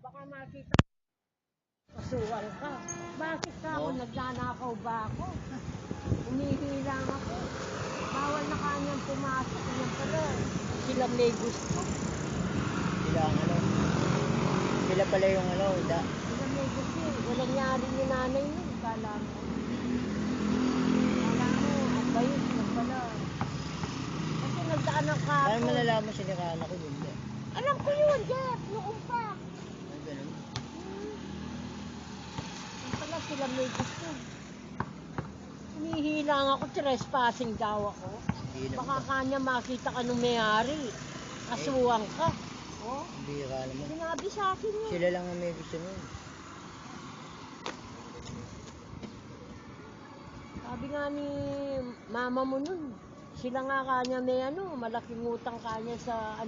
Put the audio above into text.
Baka makita kasuhan ka. Bakit ka ako? Nagnanakaw ba ako? Humihingi lang ako. Bawal na kanyang pumasok. Yan pala. Sila may gusto. Sila ang ano. Sila pala yung ano, da. Sila may gusto. Walang nyari ni nanay nun. Kala mo. Kala mo, ang bayot na pala. Kasi nagdaan ng kapo. Paano malalaman siniraan ako yun? Alam ko yun, Jeff. Sila may gusto. Humihilang ako, trespassing daw ako. Hindi Baka kanya makita ka nung may-ari. Kasuwang ka. Oh, Hindi ka naman. sinabi sa akin yun. Sila lang ang may gusto nun. Sabi nga ni mama mo nun, sila nga kanya may ano, malaking utang kanya sa